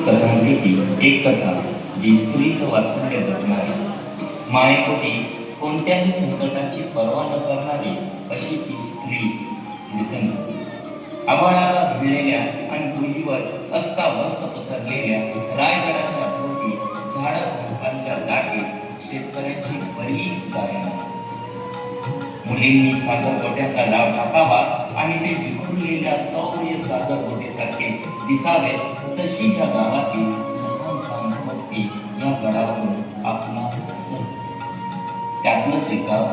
कथांपैकी एक कथा जी स्त्रीचं वास्तव्य जपणारी. मायकोटी कोणत्याही संकटाची पर्वा न करणारी अशी ती स्त्री निकंद आभाळाला भिडलेल्या आणि भुईवर अस्ताव्यस्त पसरलेल्या रायगडाच्या भोवती झाडं झुडपांच्या दाटीत शेतकऱ्यांची बरीच गायन मुलींनी सागर गोट्याचा डाव टाकावा आणि ते विखुरलेल्या सौर्य सागर गोट्यासारखे दिसावे तशी या गावातील लहान सामर्थ्य या गडावर आपला असेल त्यातलंच एक गाव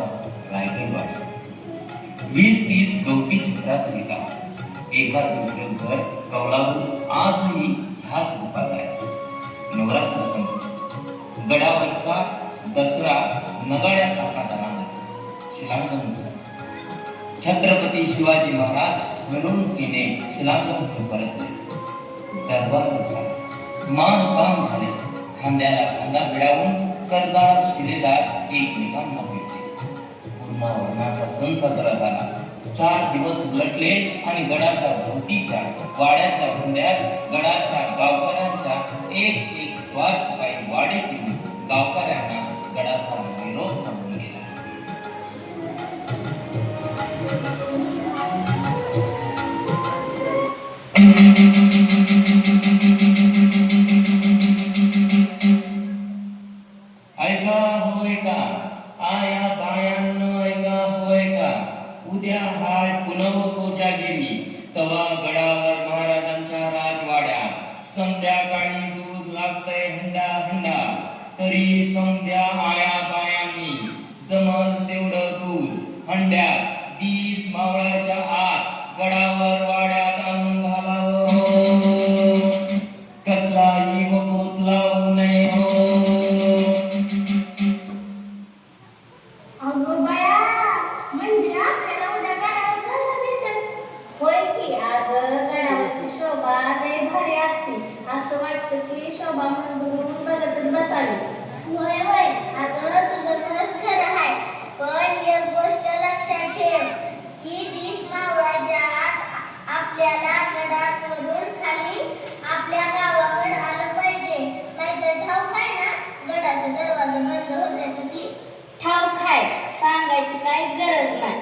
रायगडवाडी वीस तीस गवती चित्राचं हे गाव एका दुसरं घर कौलावून आजही ह्याच रूपात आहे. नवरात्र संपत गडावरचा दसरा नगाड्या साकाराला शिलांगण छत्रपती शिवाजी महाराज मिरवणुकीने शिलांगण परतले दरबार मान पान झाले. खांद्याला खांदा मिळावून कर्दार शिलेदार एकमेकांना भेटले. पूर्ण वर्णाचा सण साजरा झाला. चार दिवस उलटले आणि गडाच्या भोवतीच्या वाड्याच्या हुंड्यात गडाच्या गावकऱ्यांच्या एक एक श्वास काही वाडे गावकऱ्यांना गडाचा विरोध मोठ्या आया पायांनी जमल तेवढं दूध हंड्यात दीस मावळाच्या आत गडावर वाड्यात आणून घालावं. कसलाही वकूत लावू नये हो. बाया म्हणजे शोभा ते भारी असते. असं वाटतं की शोभा म्हणून बघतच बसावी. होय होय अगं तुझं मस्त खरं आहे पण एक गोष्ट लक्षात ठेव की दिस मावळाच्या आत आपल्याला गडावरून खाली आपल्या गावाकडे आलं पाहिजे नाहीतर ठाऊक आहे ना गडाचा दरवाजा बंद होते की ठाऊक खाय सांगायची काहीच गरज नाही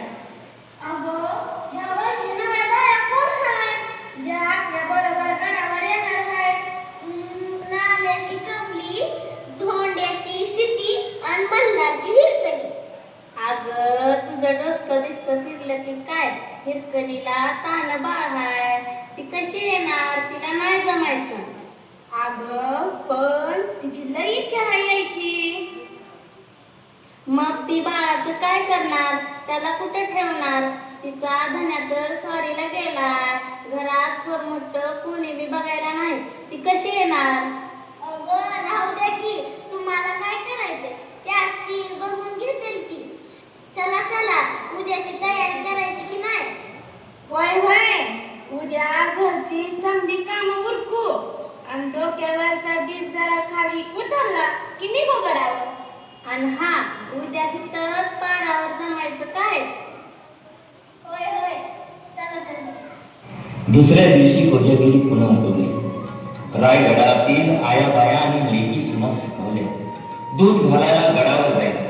अगं ह्या वर्षी नव्या बाया कोण आहेत ज्या आपल्या बरोबर गडावर येणार आहेत नाम्याची कमली धोंड्याची सिटी आणि मल्हारची हिरकणी अगं तुझं डोसकं दिसतं फिरलं की काय हिरकणीला तान बाळ आहे ती कशी येणार तिला नाही जमायचं. अगं पण तिची लई इच्छा आहे यायची. मग ती बाळाचं काय करणार? त्याला कुठे ठेवणार? तिचा धन्या तर स्वारीला गेला घरात थोर मोठं कोणी बी बघायला नाही. ती कशी येणार? अगं राहू द्या की. तुम्हाला काय करायचं त्याच ती बघून घेतील की चला चला. उद्याची तयारी करायची की नाही? होय होय. उद्या घरची समधी काम उरकू. आणि डोक्यावरचा दिस जरा खाली उतरला की निघू गडावर. आणि हा उद्या तिथंच पारावर जमायचं काय? होय होय. चला चला. दुसऱ्या दिवशी कोजागिरी पुन्हा उठवली रायगडातील आया बाया आणि लेकी समज शिकवल्या दूध घालायला गडावर जायचं.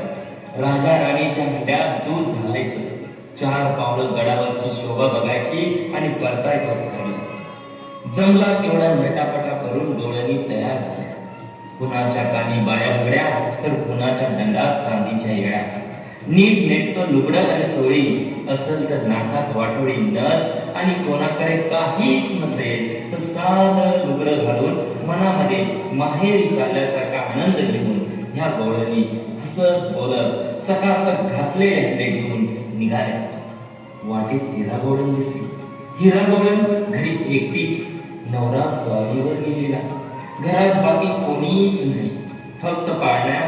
राजा राणीच्या हंड्यात दूध घालायचं. चार पावलं गडावरची शोभा बघायची आणि परतायचं ठरलं जमला तेवढा मेटापटा करून डोळ्यांनी तयार झाल्या कुणाच्या कानी बाया उघड्या तर कुणाच्या दंडात चांदीच्या येळ्या. नीट नेटकं लुगडं आणि चोळी असेल तर नाकात वाटोळी नथ आणि कोणाकडे काहीच नसेल तर साधं लुगडं घालून मनामध्ये माहेरी चालल्यासारखा आनंद घेऊन ह्या गोळ्यांनी हसत बोलत चकाचक घासलेले हंडे घेऊन निघाले. वाटेत हिरा गोडन दिसली. हिरा गोडन घरी एकटीच नवरा स्वारीवर गेलेला. घरात बाकी कोणीच नाही. फक्त पाळण्या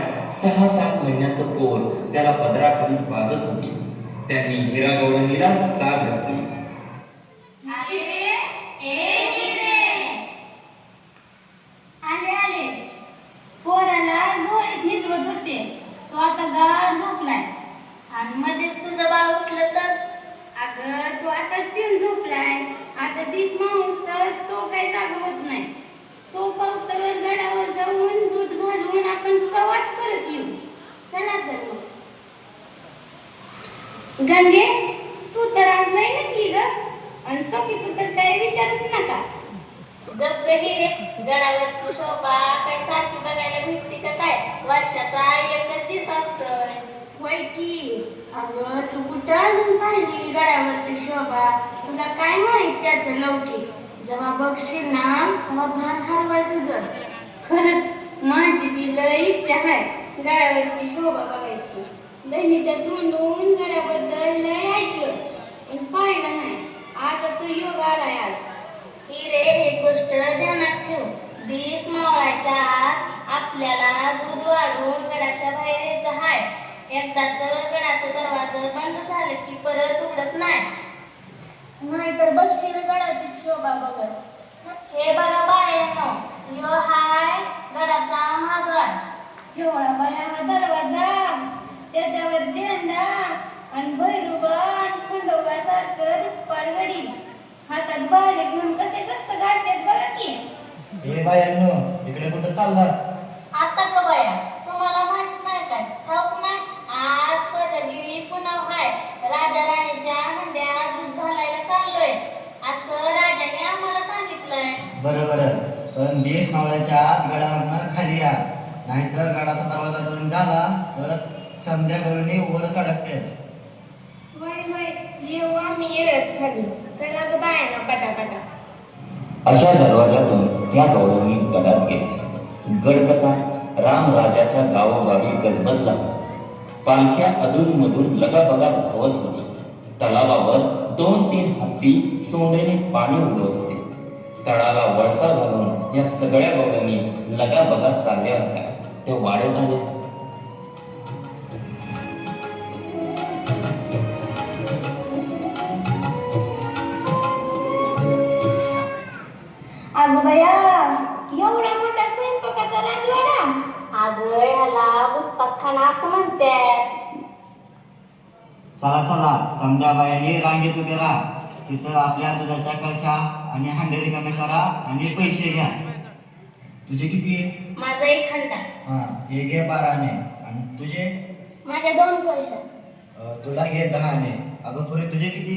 सहा सात महिन्याचं पोर त्याला पदराखाली वाजत होती. त्यांनी हिरा गौडणीला साथ घातली आले आले पोराला झोळीत निजवत होते तो आता गाढ झोपलाय आणि मध्येच तुझं बाळ उठलं तर अगं तो आताच पिऊन झोपलाय आता तीस माणूस तर तो काही जागा होत नाही. तो पावसावर गडावर जाऊन दूध घालून आपण कवाच परत येऊ. चला तर मग. गंगे तू तर आज नाही नकली ग. आणि सखी तू तर काही विचारच नका. गप गही रे गडावरची शोभा. काय सारखी बघायला भेटते का काय? वर्षाचा एकच दिस असतोय. होय की अगं तू कुठं अजून पाहिली गड्यावरची शोभा? तुला काय माहीत त्याचं लवकिक जेव्हा बघशील ना तेव्हा भान हरवाय तुझं. खरंच माझी ती लय इच्छा आहे गड्यावरची शोभा बघायची. बहिणीच्या तोंडून गड्याबद्दल लय ऐकलं पण पाहिलं नाही. आता तो योग आलाय आज. ही रे ही गोष्ट ध्यानात ठेव. दिस मावळाच्या आत आपल्याला दूध वाढून गडाच्या बाहेर यायचं हाय. एकदाच गडाचं दरवाजा बंद झालं की परत उघडत नाही. नाहीतर बसशील गडाची शोभा बघत. हे बघा बायांनो यो हाय गडाचा महाद्वार केवढा बाया हा दरवाजा त्याच्यावर झेंडा आणि भैरूबन खंडोबा सारखं पाडगडी हातात बाळे घेऊन कसे कस्त गाडतात बघा की. हे बायांनो इकडे कुठं चालला आता ग बाया तुम्हाला माहीत नाही काय? राजा राणीच्या हंड्या दूध घालायला चाललोय. असं राजाने आम्हाला सांगितलंय. बरं बरं. पण देश मावळ्याच्या आत गडावरनं खाली या. नाहीतर गडाचा दरवाजा बंद झाला तर संध्याकाळी वरच अडकते वय वय. येऊ आम्ही येत खाली. चला ग बाया ना पटापटा. अशा दरवाजातून त्या गवळणी गडात गेले. गड कसा राम राजाच्या गावोगावी गजबजला. पालख्या अधूनमधून लगाबगा धावत होती तलावावर दोन तीन हत्ती सोंडेने पाणी उडवत होते. तळाला वळसा घालून या सगळ्या गवळणी लगाबगा चालल्या होत्या. ते वाढत आले. अगं बया एवढा मोठा स्वयंपाकाचा राजवाडा? अगं ह्याला असं म्हणतात. चला चला. संध्याबाईने रांगेत उभे राहा. तिथं आपल्या दुधाच्या कळशा आणि हांडे रिकामे करा आणि पैसे घ्या. तुझे किती माझा एक खंडा हा हे घे बाराने. आणि तुझे? माझ्या दोन कळशा अं, तुला घे दहाने. अगं पुरे तुझे किती?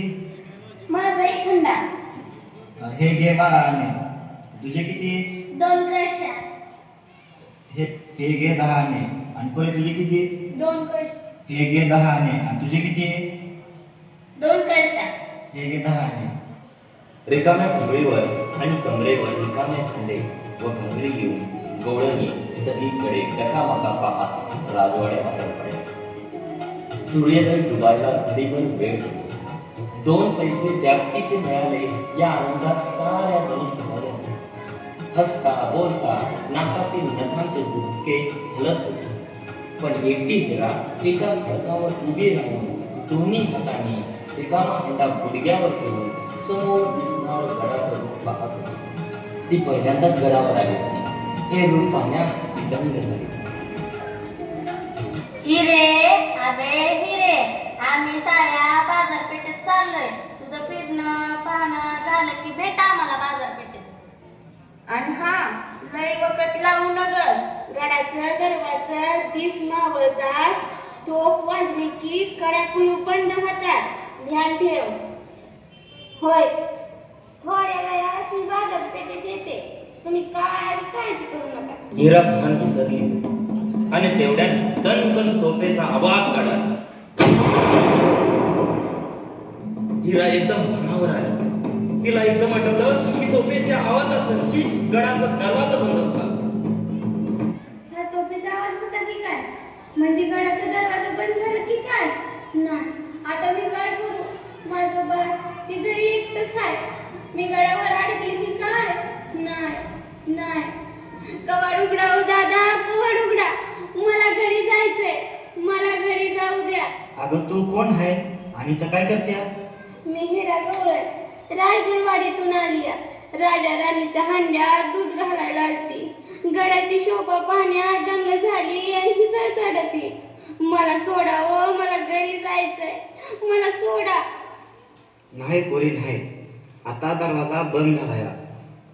माझा एक खंडा अं, हे घे बाराने. तुझे किती? दोन कळशा हे हे घे दहाने. आणि पुरे तुझे किती? दोन कश हे घे दहाने आणि तुझे किती? दोन कळशा हे घे दहाने रिकाम्या झुळीवर आणि कमरेवर रिकामे खंडे व घंगरी घेऊन गवळणी सगळीकडे डकामका पाहत राजवाड्याबाहेर पडले. सूर्योदय डुबायला घडीभर वेळ होती. दोन पैसे जास्तीचे मिळाले या आनंदात साऱ्या जणी समोर. हसता बोलता नाकातील नखांचे झुटके हलत होते. पण एकटी हिरा एका खडकावर उभी राहून दोन्ही हातांनी रिकामा हंडा गुडघ्यावर ठेवून समोर दिसणार गडाचं रूप पाहत होती. ती पहिल्यांदाच गडावर आली होती. हे रूप पाहण्यात दंग झाली. हिरे अगे हिरे आम्ही साऱ्या बाजारपेठेत चाललोय. तुझं फिरणं पाहणं झालं की भेट आम्हाला बाजारपेठेत. आणि हा लय वकत लावू नगस गडाचं दरवाजा दिस मावळताच तोफ वाजली की कड्या कुलू बंद होतात. ध्यान ठेव. होय. थोड्या वेळात मी बाजारपेठेत येते. तुम्ही काय काळजी करू नका. हिरा भान विसरली. आणि तेवढ्यात दणकन तोफेचा आवाज काढला. हिरा एकदम भानावर आली. तिला एकदम आठवलं की तोफेच्या आवाजासरशी गडाचा दरवाजा बंद होता हा तोफेचा आवाज होता की काय? म्हणजे गडाचा दरवाजा बंद झाला की काय? नाही आता मी काय करू? माझं बाळ ती घरी एकटंच आहे. मी गडावर अडकली की काय? नाही नाही. कवाड उघडा हो दादा कवाड उघडा. मला घरी जायचंय. मला घरी जाऊ द्या. अगं तू कोण आहे? आणि तर काय करते मी हिरा गवळण रायगडवाडीतून आली आहे. राजा राणीच्या हांड्यात दूध घालायला आलती. गडाची शोभा पाहण्यात दंग झाली आणि चढती. मला सोडावं मला घरी जायचंय. मला सोडा. नाही पोरी नाही. आता दरवाजा बंद झाला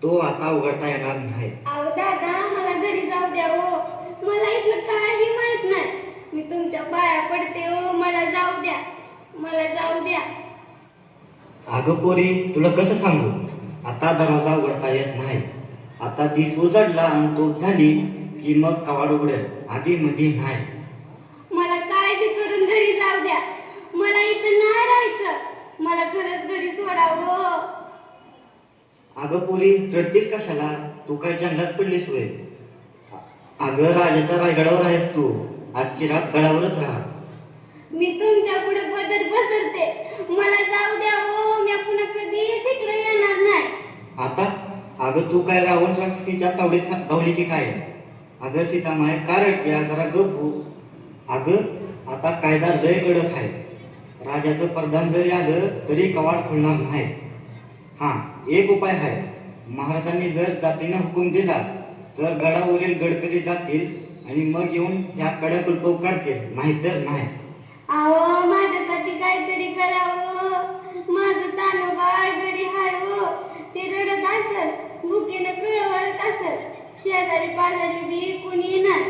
तो आता उघडता येणार नाही. अहो दादा मला घरी जाऊ द्या हो मला तुमच्या पाया पडते हो मला जाऊ द्या. मला जाऊ द्या. अगं पोरी तुला कसं सांगू? आता दरवाजा उघडता येत नाही. आता दिस उजडला आणि तोप झाली की मग कवाड उघडेल. आधी मध्ये नाही. मला काय बी करून घरी जाऊ द्या. मला इथं नाही राहायचं. मला खरंच घरी सोडावं. अगं पोरी रडतीस कशाला? तू काय जंगलात पडलीस होय. अगं राजाच्या रायगडावर आहेस तू. आजची रात गडावरच राहा. मी तुमच्यापुढे बदल पसरते. मला जाऊ द्या ओ मी पुन्हा कधी तिकडे येणार नाही. आता? अगं तू काय रावण राक्षसीच्या तावडीत सा- गावली की काय? अगं सीतामाय का रडते जरा गप हो. अगं आता कायदा लय कडक आहे. राजाचं प्रधान जरी आलं तरी कवाड खुलणार नाही. हा एक उपाय आहे. महाराजांनी जर जातीनं हुकूम दिला तर गडावरील गडकरी जातील आणि मग येऊन ह्या कड्या कुलपव काढतील नाहीतर नाही. अहो माझ्यासाठी काहीतरी करावं. माझं तानुबाळ घरी हाय हो. ते रडत असत भुकेनं कळवळत असत शेजारी पाजारी बी कोणी येणार.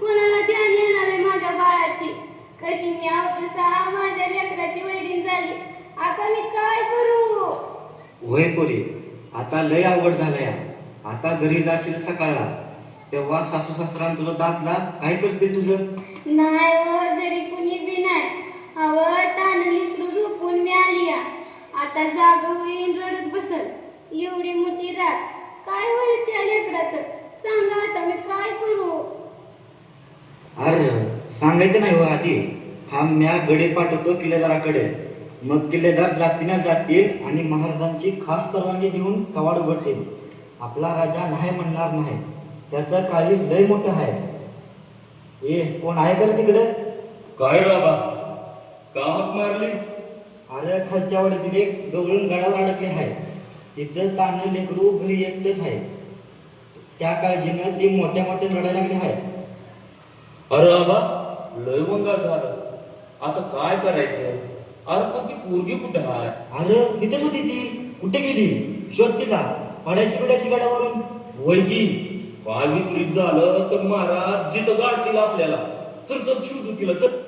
कोणाला ध्यान येणार आहे माझ्या बाळाची? कशी मी अवतसा माझ्या लेकराची वैरीण झाली. आता मी काय करू? होय पोरी आता लय अवघड झालंय. आता घरी जाशील सकाळला. तेव्हा सासू सासरा तुला दातला काय करतील तुझं. नाही हो घरी कुणी बी नाही. अव तान लिकरू झोपून मी आली या. आता जाग होईन रडत बसल. एवढी मोठी रात. काय होईल त्या लेकराचं? सांगा आता मी काय करू? अरे सांगायचं नाही हो आधी. थांब म्या गडे पाठवतो किल्लेदाराकडे. मग किल्लेदार जातीनं जातील आणि महाराजांची खास परवानगी देऊन कवाड उघडतील. आपला राजा नाही म्हणणार नाही. त्याचं काळीज लय मोठं आहे. ए कोण आहे का रे तिकडे? काय बाबा? का हाक मारली? अरे खालच्या वाड्यातील एक गवळून गडावर अडकले आहे. तिचं तानं लेकरू घरी एकटेच आहे. त्या काळजीनं ती मोठ्या मोठ्या रडायला लागली आहे अरे बाबा लय वंगा झालं. आता काय करायचं? अरे पण ती पोरगी कुठं आहे? अरे इथेच होती ती. कुठे गेली? शोध तिला. पडायची पिडायची गडावरून? वैगी काय विपरीत झालं तर महाराज जिथं गाडतील आपल्याला. चल चल शोधू तिला चल.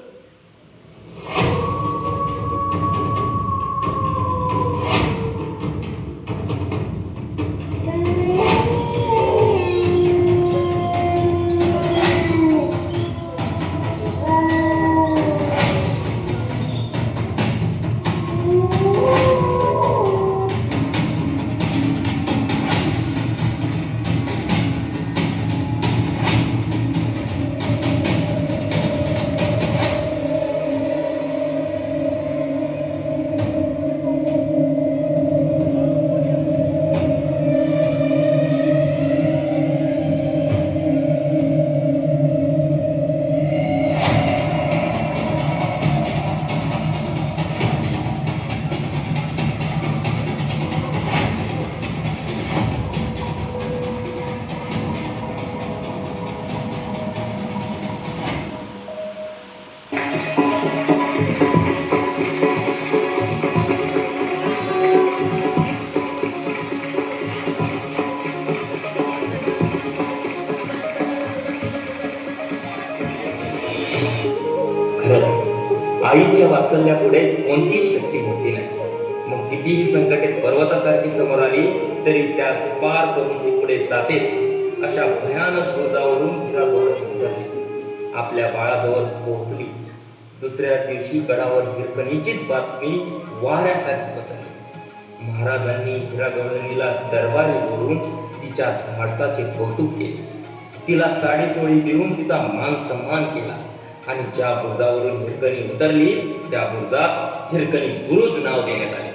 खरंच कोणतीच शक्ती होती नाही. मग कितीही संकटे पर्वतासारखी समोर आली तरी त्यास पार करून ती पुढे जातेच. अशा भयानक गुर्जावरून आपल्या बाळाजवळ पोहोचली. दुसऱ्या दिवशी गडावर हिरकणीचीच बातमी वाऱ्यासारखी पसरली. महाराजांनी हिरागवळणीला दरबारी बोलून तिच्या धाडसाचे कौतुक केले. तिला साडी चोळी देऊन तिचा मान सन्मान केला. आणि ज्या बुर्जावरून हिरकणी उतरली त्या बुर्जास हिरकणी बुरुज नाव देण्यात आले.